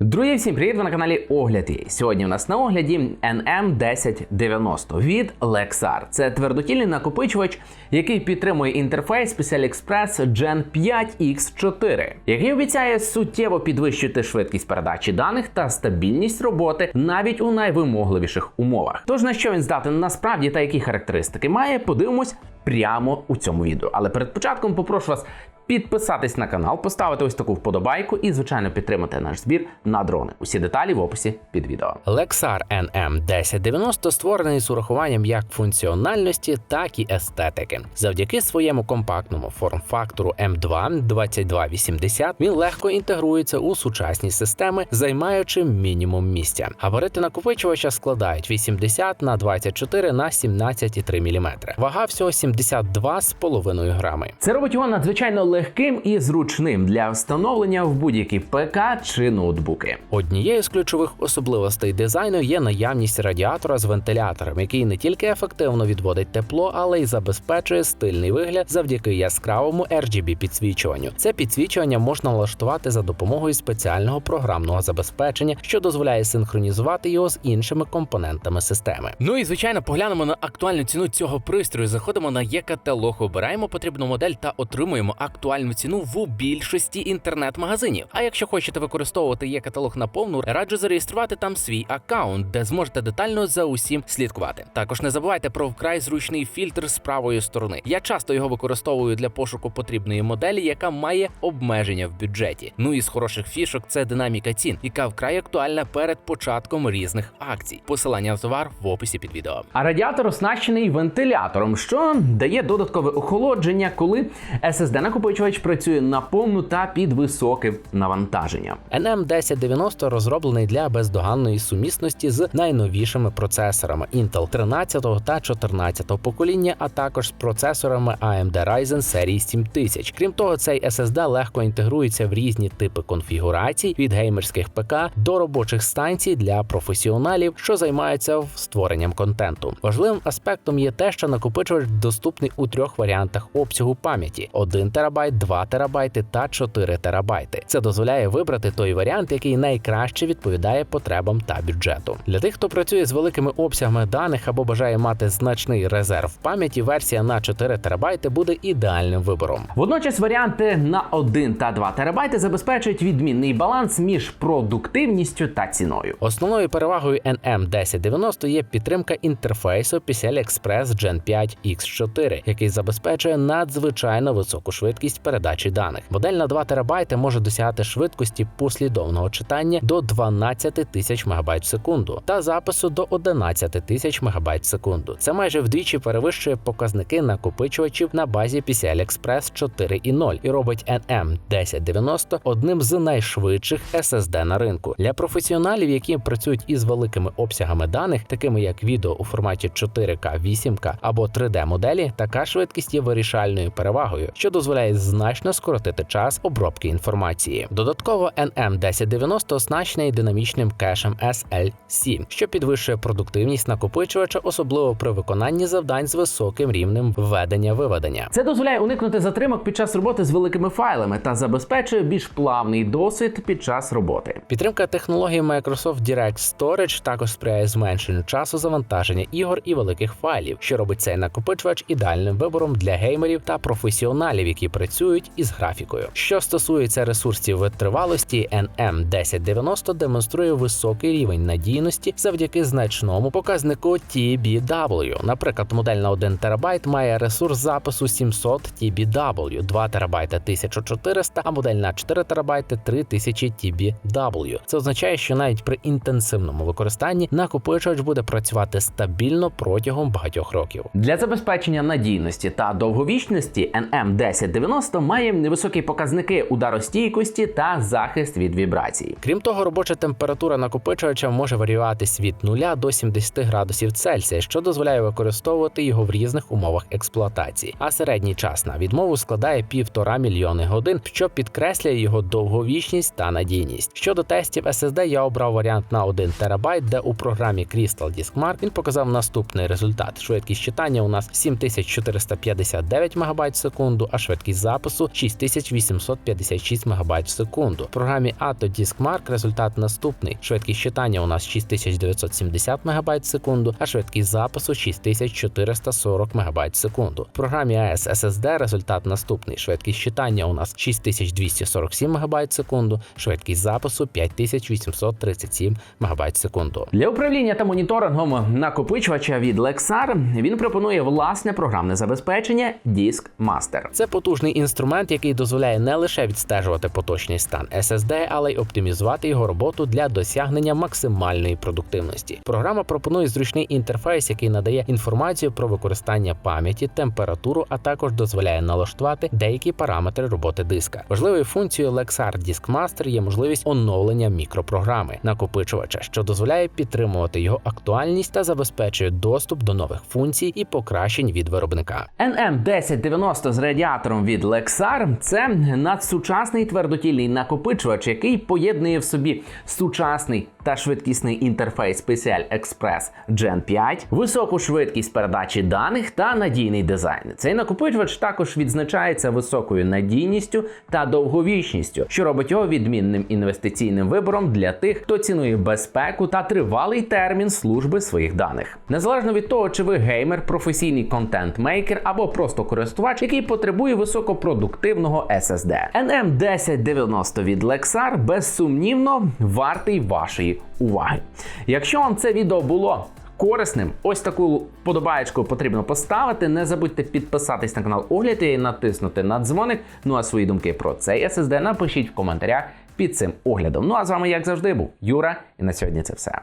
Друзі, всім привіт! Ви на каналі Огляд. є. Сьогодні у нас на огляді NM1090 від Lexar. Це твердотільний накопичувач, який підтримує інтерфейс PCI Express Gen 5 X4, який обіцяє суттєво підвищити швидкість передачі даних та стабільність роботи навіть у найвимогливіших умовах. Тож на що він здатен насправді та які характеристики має, подивимось прямо у цьому відео. Але перед початком попрошу вас підписатись на канал, поставити ось таку вподобайку і, звичайно, підтримати наш збір на дрони. Усі деталі в описі під відео. Lexar NM1090 створений з урахуванням як функціональності, так і естетики. Завдяки своєму компактному форм-фактору M2 2280 він легко інтегрується у сучасні системи, займаючи мінімум місця. Габарити накопичувача складають 80 на 24 на 17,3 мм. Вага всього 72,5 грами. Це робить його надзвичайно легким і зручним для встановлення в будь-які ПК чи ноутбуки. Однією з ключових особливостей дизайну є наявність радіатора з вентилятором, який не тільки ефективно відводить тепло, але й забезпечує стильний вигляд завдяки яскравому RGB підсвічуванню. Це підсвічування можна налаштувати за допомогою спеціального програмного забезпечення, що дозволяє синхронізувати його з іншими компонентами системи. Ну і звичайно, поглянемо на актуальну ціну цього пристрою. Заходимо на є-каталог, обираємо потрібну модель та отримуємо актуальну ціну в більшості інтернет-магазинів. А якщо хочете використовувати є-каталог на повну, раджу зареєструвати там свій аккаунт, де зможете детально за усім слідкувати. Також не забувайте про вкрай зручний фільтр з правої сторони. Я часто його використовую для пошуку потрібної моделі, яка має обмеження в бюджеті. Ну і з хороших фішок це динаміка цін, яка вкрай актуальна перед початком різних акцій. Посилання на товар в описі під відео. А радіатор оснащений вентилятором, що дає додаткове охолодження, коли SSD накопичувач працює на повну та під високе навантаження. NM1090 розроблений для бездоганної сумісності з найновішими процесорами Intel 13 та 14 покоління, а також з процесорами AMD Ryzen серії 7000. Крім того, цей SSD легко інтегрується в різні типи конфігурацій від геймерських ПК до робочих станцій для професіоналів, що займаються створенням контенту. Важливим аспектом є те, що накопичувач доступний у трьох варіантах обсягу пам'яті: 1 ТБ, 2 ТБ та 4 ТБ. Це дозволяє вибрати той варіант, який найкраще відповідає потребам та бюджету. Для тих, хто працює з великими обсягами даних або бажає мати значний резерв пам'яті, версія на 4 ТБ буде ідеальним вибором. Водночас варіанти на 1 та 2 терабайти забезпечують відмінний баланс між продуктивністю та ціною. Основною перевагою NM1090 є підтримка інтерфейсу PCI Express Gen 5 X4, який забезпечує надзвичайно високу швидкість передачі даних. Модель на 2 ТБ може досягати швидкості послідовного читання до 12 тисяч МБ в секунду та запису до 11 тисяч МБ в секунду. Це майже вдвічі перевищує показники накопичувачів на базі PCI Express 4.0 і робить NM1090 одним з найшвидших SSD на ринку. Для професіоналів, які працюють із великими обсягами даних, такими як відео у форматі 4К, 8К або 3D моделі, така швидкість є вирішальною перевагою, що дозволяє значно скоротити час обробки інформації. Додатково NM1090 оснащений динамічним кешем SLC, що підвищує продуктивність накопичувача, особливо при виконанні завдань з високим рівнем введення-виведення. Це дозволяє уникнути затримок під час роботи з великими файлами та забезпечує більш плавний досвід під час роботи. Підтримка технології Microsoft Direct Storage також сприяє зменшенню часу завантаження ігор і великих файлів, що робить цей накопичувач ідеальним вибором для геймерів та професіоналів, які працюють із графікою. Що стосується ресурсів витривалості, NM1090 демонструє високий рівень надійності завдяки значному показнику TBW. Наприклад, модель на 1 ТБ має ресурс запису 700 TBW, 2 ТБ 1400, а модель на 4 ТБ 3000 TBW. Це означає, що навіть при інтенсивному використанні накопичувач буде працювати стабільно протягом багатьох років. Для забезпечення надійності та довговічності NM1090 має невисокі показники ударостійкості та захист від вібрацій. Крім того, робоча температура накопичувача може варіюватись від 0 до 70 градусів Цельсія, що дозволяє використовувати його в різних умовах експлуатації. А середній час на відмову складає півтора мільйони годин, що підкреслює його довговічність та надійність. Щодо тестів SSD, я обрав варіант на 1 ТБ, де у програмі Crystal Disk Mark він показав наступний результат: швидкість читання у нас 7459 МБ в секунду, а швидкість запису 6856 МБ в секунду. В програмі ATO Disk Mark результат наступний. Швидкість читання у нас 6970 МБ в секунду, а швидкість запису 6440 МБ в секунду. В програмі AS SSD результат наступний. Швидкість читання у нас 6247 МБ в секунду, швидкість запису 5837 МБ в секунду. Для управління та моніторингом накопичувача від Lexar він пропонує власне програмне забезпечення Disk Master. Це потужний інструмент, який дозволяє не лише відстежувати поточний стан SSD, але й оптимізувати його роботу для досягнення максимальної продуктивності. Програма пропонує зручний інтерфейс, який надає інформацію про використання пам'яті, температуру, а також дозволяє налаштувати деякі параметри роботи диска. Важливою функцією Lexar Disk Master є можливість оновлення мікропрограми накопичувача, що дозволяє підтримувати його актуальність та забезпечує доступ до нових функцій і покращень від виробника. NM1090 з радіатором від Lexar – це надсучасний твердотільний накопичувач, який поєднує в собі сучасний та швидкісний інтерфейс PCL Express Gen 5, високу швидкість передачі даних та надійний дизайн. Цей накопичувач також відзначається високою надійністю та довговічністю, що робить його відмінним інвестиційним вибором для тих, хто цінує безпеку та тривалий термін служби своїх даних. Незалежно від того, чи ви геймер, професійний контент-мейкер або просто користувач, який потребує високопродуктивного SSD. NM1090 від Lexar безсумнівно вартий уваги. Якщо вам це відео було корисним, ось таку подобаєчку потрібно поставити. Не забудьте підписатись на канал Огляд і натиснути на дзвоник. Ну а свої думки про цей SSD напишіть в коментарях під цим оглядом. Ну а з вами, як завжди, був Юра, і на сьогодні це все.